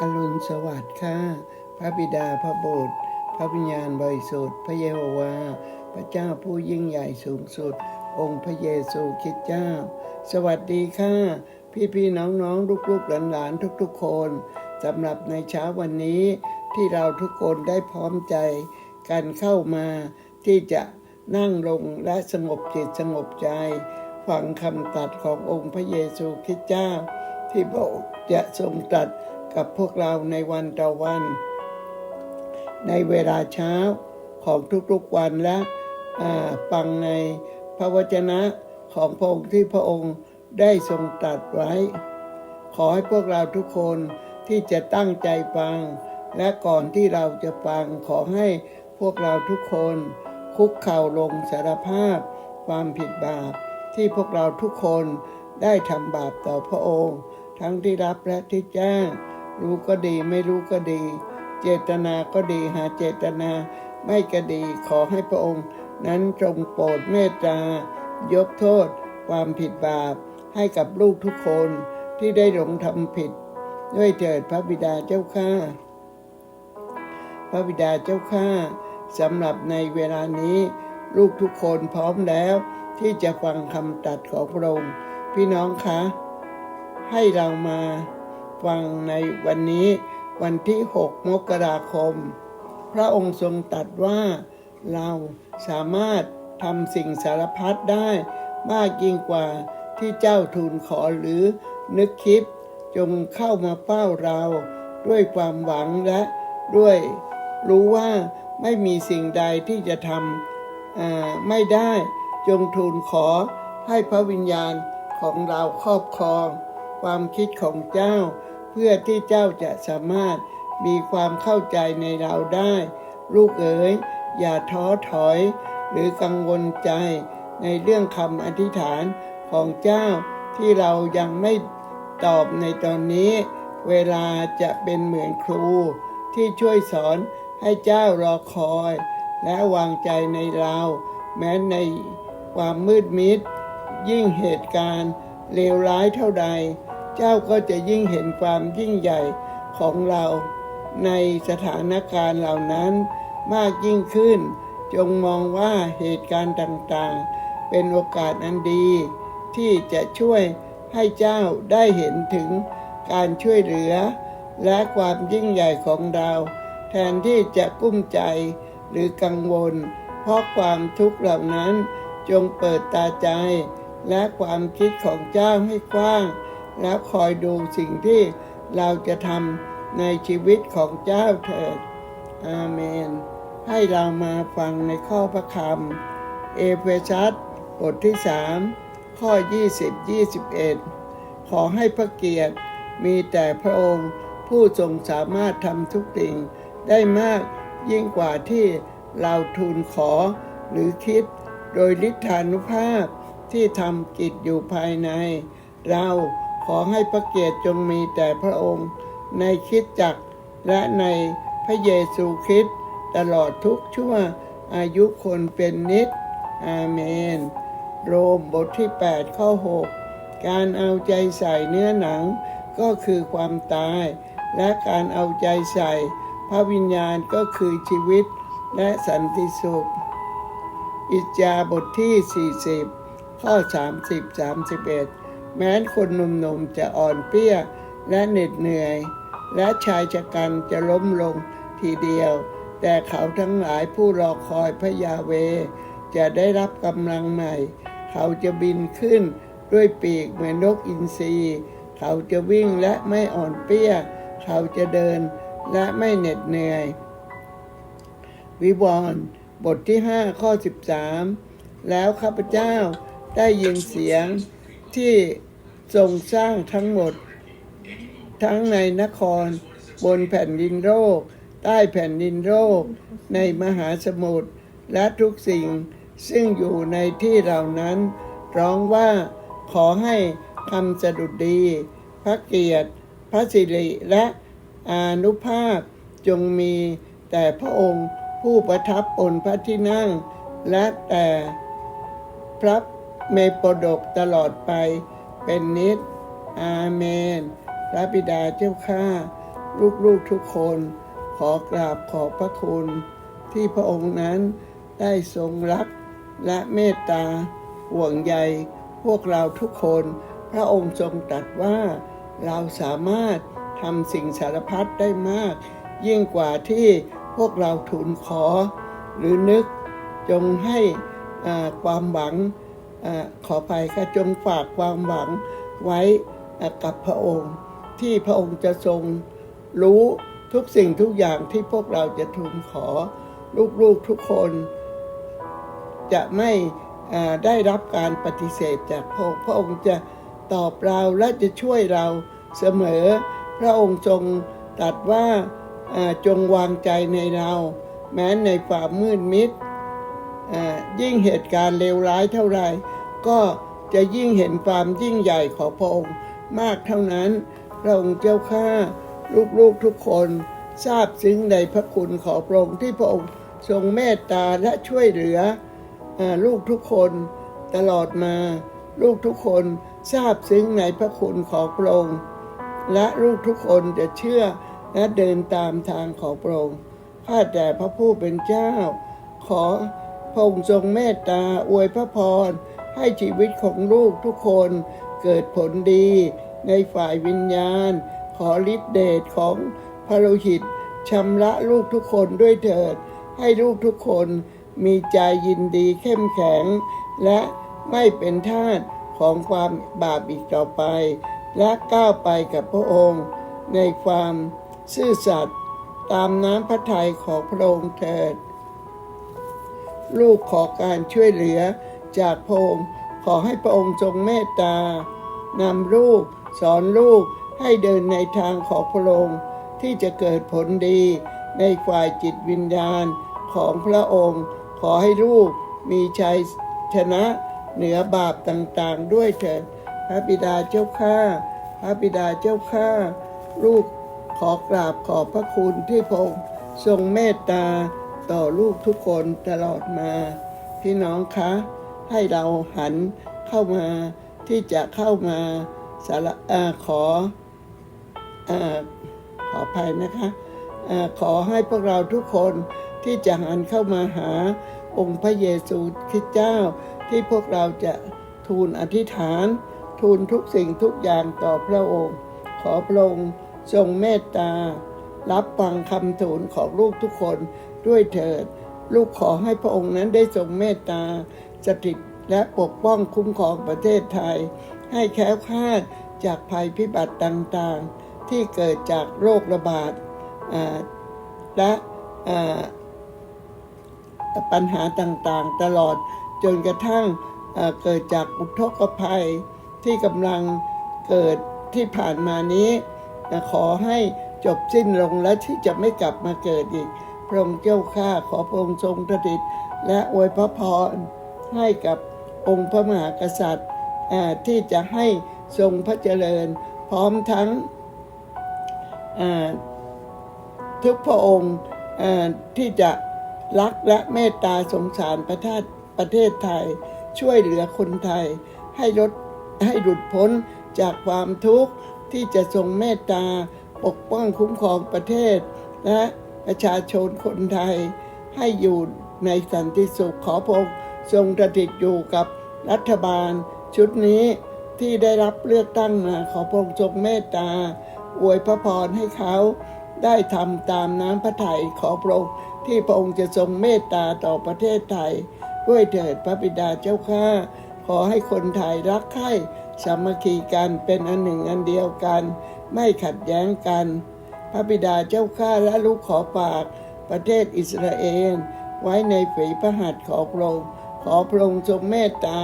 อรุณสวัสดิ์ค่ะ พระบิดาพระบุตรพระวิญญาณบริสุทธิ์พระเยโฮวาห์พระเจ้าผู้ยิ่งใหญ่สูงสุด องค์พระเยซูคริสต์เจ้า สวัสดีค่ะ พี่พี่ๆน้องน้องๆลูกๆหลานๆทุกๆคนสำหรับในเช้าวันนี้ที่เราทุกคนได้พร้อมใจกันเข้ามาที่จะนั่งลงและสงบจิตสงบใจฟังคำตัดขององค์พระเยซูคริสต์เจ้า ที่พระองค์จะทรงตัด กับพวกเราในวันต่อวัน ในเวลาเช้าของทุกๆวันและฟังในพระวจนะของพระองค์ที่พระองค์ได้ทรงตรัสไว้ ขอให้พวกเราทุกคนที่จะตั้งใจฟัง และก่อนที่เราจะฟังขอให้พวกเราทุกคน คุกเข่าลงสารภาพ ความผิดบาปที่พวกเราทุกคนได้ทำบาปต่อพระองค์ ทั้งที่รับและที่แจ้ง รู้ก็ดีไม่รู้ก็ดี เจตนาก็ดีหาเจตนาไม่ก็ดีขอให้พระองค์ นั้นจงโปรดเมตตายกโทษ ความผิดบาปให้กับลูกทุกคนที่ได้หลงทำผิด ด้วยเถิดพระบิดาเจ้าข้าพระบิดาเจ้าข้าสำหรับในเวลานี้ ลูกทุกคนพร้อมแล้ว ที่จะฟังคำตัดของพระองค์พี่น้องคะ ให้เรามา ฟังในวันนี้วันที่ 6 มกราคม พระองค์ทรงตรัสว่าเราสามารถทำสิ่งสารพัดได้ มากยิ่งกว่าที่เจ้าทูลขอหรือนึกคิด จงเข้ามาเฝ้าเรา ด้วยความหวังและด้วย รู้ว่าไม่มีสิ่งใดที่จะทำอ่าไม่ได้ จงทูลขอให้พระวิญญาณของเราครอบครอง ความคิดของเจ้า พื่อที่เจ้าจะสามารถมีความเข้าใจในเราได้ ลูกเอ๋ยอย่าท้อถอย หรือกังวลใจในเรื่องคำอธิษฐานของเจ้าที่เรายังไม่ตอบในตอนนี้ เวลาจะเป็นเหมือนครู ที่ช่วยสอนให้เจ้ารอคอย และวางใจในเรา แม้ในความมืดมิด ยิ่งเหตุการณ์เลวร้ายเท่าใด เจ้าก็จะยิ่งเห็นความยิ่งใหญ่ของเราในสถานการณ์เหล่านั้นมากยิ่งขึ้น จงมองว่าเหตุการณ์ต่างๆ เป็นโอกาสอันดี ที่จะช่วยให้เจ้าได้เห็นถึงการช่วยเหลือ และความยิ่งใหญ่ของเรา แทนที่จะกุ้มใจหรือกังวล เพราะความทุกข์เหล่านั้นจงเปิดตาใจ และความคิดของเจ้าให้กว้าง แล้วคอยดูสิ่งที่เราจะทำในชีวิตของเจ้าเถิด อาเมน ให้เรามาฟังในข้อพระคำเอเฟซัสบทที่สามข้อ 20 21 ขอให้พระเกียรติมีแต่พระองค์ผู้ทรงสามารถทำทุกสิ่งได้มากยิ่งกว่าที่เราทูลขอหรือคิดโดยฤทธานุภาพที่ทำกิจอยู่ภายใน เรา ขอให้พระเกียรติจงมีแต่พระองค์ ในคิดจักและในพระเยซูคริสต์ตลอดทุกชั่วอายุคนเป็นนิด อาเมน โรมบทที่ 8 ข้อ 6 การเอาใจใส่เนื้อหนังก็คือความตาย และการเอาใจใส่ พระวิญญาณก็คือชีวิตและสันติสุข อิจยาบทที่ 40 ข้อ 30 31 แม้คนหนุ่มๆจะอ่อนเปี้ยและเหน็ดเหนื่อย และชายชะกันจะล้มลงทีเดียว แต่เขาทั้งหลายผู้รอคอยพระยาเว จะได้รับกำลังใหม่ เขาจะบินขึ้นด้วยปีกเหมือนนกอินทรีเขาจะวิ่งและไม่อ่อนเปี้ย เขาจะเดินและไม่เหน็ดเหนื่อย วิวรณ์บทที่ 5 ข้อ 13 แล้วข้าพเจ้าได้ยินเสียงที่ ทรงสร้างทั้งหมด ทั้งในนคร บนแผ่นดินโลกใต้แผ่นดินโลกในมหาสมุทรและทุกสิ่งซึ่งอยู่ในที่เหล่านั้น ร้องว่าขอให้คำสดุดดีพระเกียรติ พระสิริและอานุภาพจงมีแต่พระองค์ผู้ประทับบนพระที่นั่ง และแต่พระเมโปดกตลอดไป เป็นนิจอาเมน พระบิดาเจ้าข้า ลูกๆทุกคน ขอกราบขอบพระคุณ ที่พระองค์นั้นได้ทรงรักและเมตตาห่วงใยพวกเราทุกคน พระองค์ทรงตรัสว่าเราสามารถทำสิ่งสารพัดได้มาก ยิ่งกว่าที่พวกเราทูลขอ หรือนึกจงให้ความหวัง ขอไปค่ะจงฝากความหวังไว้กับพระองค์ ที่พระองค์จะทรงรู้ทุกสิ่งทุกอย่างที่พวกเราจะทูลขอลูกๆทุกคน จะไม่ได้รับการปฏิเสธจากพระองค์พระองค์จะตอบเราและจะช่วยเราเสมอ พระองค์ทรงตรัสว่าจงวางใจในเรา แม้ในความมืดมิด ยิ่งเหตุการณ์เลวร้ายเท่าไรก็จะยิ่งเห็นความยิ่งใหญ่ของพระองค์มากเท่านั้น พระองค์เจ้าข้าลูกๆทุกคนทราบซึ้งในพระคุณของพระองค์ที่พระองค์ทรงเมตตาและช่วยเหลืออลูกทุกคนตลอดมา ลูกทุกคนทราบซึ้งในพระคุณของพระองค์และลูกทุกคนจะเชื่อและเดินตามทางของพระองค์ข้าแต่พระผู้เป็นเจ้า ขอ พระองค์ทรงเมตตาอวยพระพร ให้ชีวิตของลูกทุกคนเกิดผลดีในฝ่ายวิญญาณ ขอฤทธิเดชของพระโลหิตชำระลูกทุกคนด้วยเถิด ให้ลูกทุกคนมีใจยินดีเข้มแข็ง และไม่เป็นทาสของความบาปอีกต่อไป และก้าวไปกับพระองค์ ในความซื่อสัตย์ตามน้ำพระทัยของพระองค์เถิด ลูกขอการช่วยเหลือจากพระองค์ขอให้พระองค์ทรงเมตตานำลูกสอนลูกให้เดินในทางของพระองค์ที่จะเกิดผลดีในฝ่ายจิตวิญญาณของพระองค์ ขอให้ลูกมีชัยชนะเหนือบาปต่างๆ ด้วยเถิดพระบิดาเจ้าข้าพระบิดาเจ้าข้าลูกขอกราบขอบพระคุณที่พระองค์ทรงเมตตา ต่อลูกทุกคนตลอดมา พี่น้องคะ ให้เราหันเข้ามาที่จะเข้ามาสารอาขออขออภัยนะคะอขอให้พวกเราทุกคนที่จะหันเข้ามาหาองค์พระเยซูคริสต์เจ้า ที่พวกเราจะทูลอธิษฐาน ทูลทุกสิ่งทุกอย่างต่อพระองค์ ขอพระองค์ทรงเมตตา รับฟังคำทูลของลูกทุกคน ด้วยเถิด ลูกขอให้พระองค์นั้นได้ทรงเมตตาสถิตและปกป้องคุ้มครองประเทศไทย ให้แค้วคลาดจากภัยพิบัติต่างๆ ที่เกิดจากโรคระบาดและปัญหาต่างๆ ตลอดจนกระทั่งเอ่อเกิดจากอุทกภัยที่กำลังเกิดที่ผ่านมานี้ ขอให้จบสิ้นลงและที่จะไม่กลับมาเกิดอีก พระองค์เจ้าข้าขอพระองค์ทรงสถิตและอวยพระพรให้กับองค์พระมหากษัตริย์ที่จะให้ทรงพระเจริญ พร้อมทั้งทุกพระองค์ที่จะรักและเมตตาสงสารประเทศประเทศไทย ช่วยเหลือคนไทย ให้ลดให้หลุดพ้นจากความทุกข์ที่จะทรงเมตตาปกป้องคุ้มครองประเทศ และ ประชาชนคนไทยให้อยู่ในสันติสุขขอพระองทรงสถิตอยู่กับรัฐบาล ชุดนี้ที่ได้รับเลือกตั้งมาขอพระองทรงเมตตา อวยพระพรให้เขาได้ทำตามน้ำพระทัยขอพระองค์ที่พระองค์จะทรงเมตตาต่อประเทศไทย ด้วยเถิดพระบิดาเจ้าข้าขอให้คนไทยรักใคร่สามัคคีกันเป็นอันหนึ่งอันเดียวกัน ไม่ขัดแย้งกัน พระบิดาเจ้าข้าและลูกขอฝาก ประเทศอิสราเอล ไว้ในฝีพระหัตถ์ของพระองค์ขอพระองค์ทรงเมตตา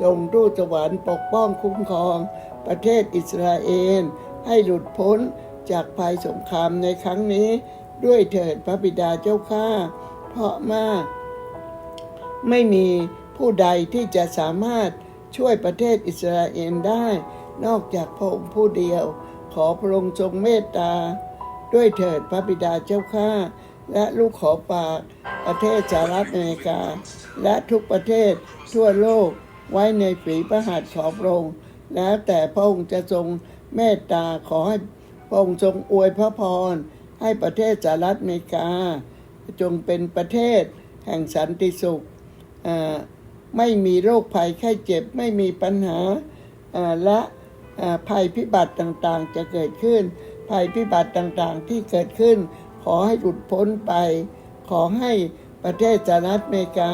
ทรงทูตสวรรค์ปกป้องคุ้มครอง ประเทศอิสราเอล ให้หลุดพ้นจากภัยสงครามในครั้งนี้ ด้วยเถิดพระบิดาเจ้าข้าเพราะมาก ไม่มีผู้ใดที่จะสามารถช่วยประเทศอิสราเอลได้ นอกจากพระองค์ผู้เดียว ขอพระองค์ทรงเมตตา ด้วยเถิดพระบิดาเจ้าข้าและลูกขอฝากประเทศสหรัฐอเมริกา และทุกประเทศทั่วโลกไว้ในฝีพระหัตถ์ของพระองค์แล้วแต่พระองค์จะทรงเมตตาขอให้พระองค์ทรงอวยพระพร ให้ประเทศสหรัฐอเมริกา จงเป็นประเทศแห่งสันติสุข ไม่มีโรคภัยไข้เจ็บไม่มีปัญหาและภัยพิบัติต่างๆจะเกิดขึ้น ภัยพิบัติต่างๆ ที่เกิดขึ้น ขอให้หลุดพ้นไป ขอให้ประเทศสหรัฐอเมริกา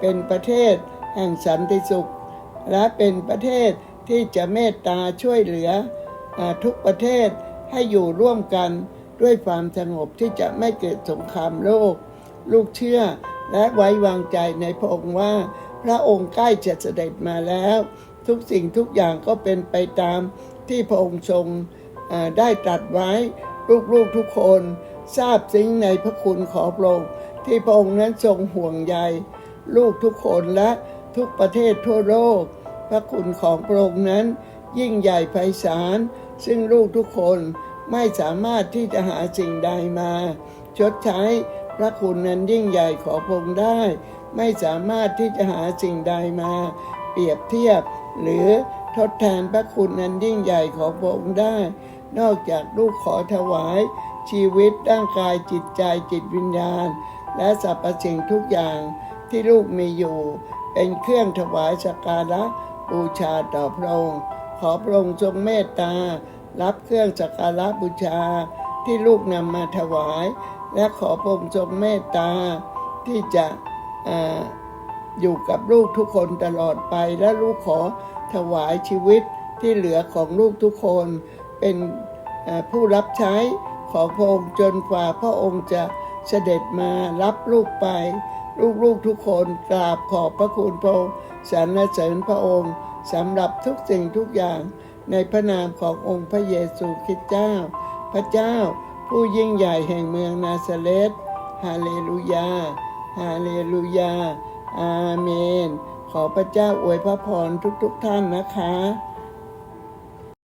เป็นประเทศแห่งสันติสุข และเป็นประเทศที่จะเมตตาช่วยเหลืออทุกประเทศให้อยู่ร่วมกันด้วยความสงบที่จะไม่เกิดสงครามโลก ลูกเชื่อและไว้วางใจในพระองค์ว่า พระองค์ใกล้จะเสด็จมาแล้ว ทุกสิ่งทุกอย่างก็เป็นไปตามที่พระองค์ทรง ได้ตรัสไว้ลูกๆทุกคนทราบซึ้งในพระคุณขอพระองค์ที่พระองค์นั้นทรงห่วงใยลูกทุกคนและทุกประเทศทั่วโลก พระคุณของพระองค์นั้น ยิ่งใหญ่ไพศาลซึ่งลูกทุกคนไม่สามารถที่จะหาสิ่งใดมา ชดใช้พระคุณนั้นยิ่งใหญ่ของพระองค์ได้ ไม่สามารถที่จะหาสิ่งใดมา เปรียบเทียบ หรือทดแทนพระคุณนั้นยิ่งใหญ่ของพระองค์ได้ นอกจากลูกขอถวาย ชีวิตร่างกายจิตใจจิตวิญญาณ และสรรพสิ่งทุกอย่างที่ลูกมีอยู่ เป็นเครื่องถวายสักการะบูชาต่อพระองค์ขอพระองค์ทรงเมตตา รับเครื่องสักการะบูชาที่ลูกนำมาถวาย และขอพระองค์ทรงเมตตา ที่จะออยู่กับลูกทุกคนตลอดไปและลูกขอถวายชีวิตที่เหลือของลูกทุกคน เป็นผู้รับใช้ของพระองค์จนกว่าพระองค์จะเสด็จมารับลูกไปลูกๆทุกคนกราบขอบพระคุณพระองค์สรรเสริญพระองค์สำหรับทุกสิ่งทุกอย่างในพระนามขององค์พระเยซูคริสต์เจ้า พระเจ้าผู้ยิ่งใหญ่แห่งเมืองนาซาเรตฮาเลลูยา ฮาเลลูยา อาเมน ขอพระเจ้าอวยพระพรทุกๆทท่านนะคะ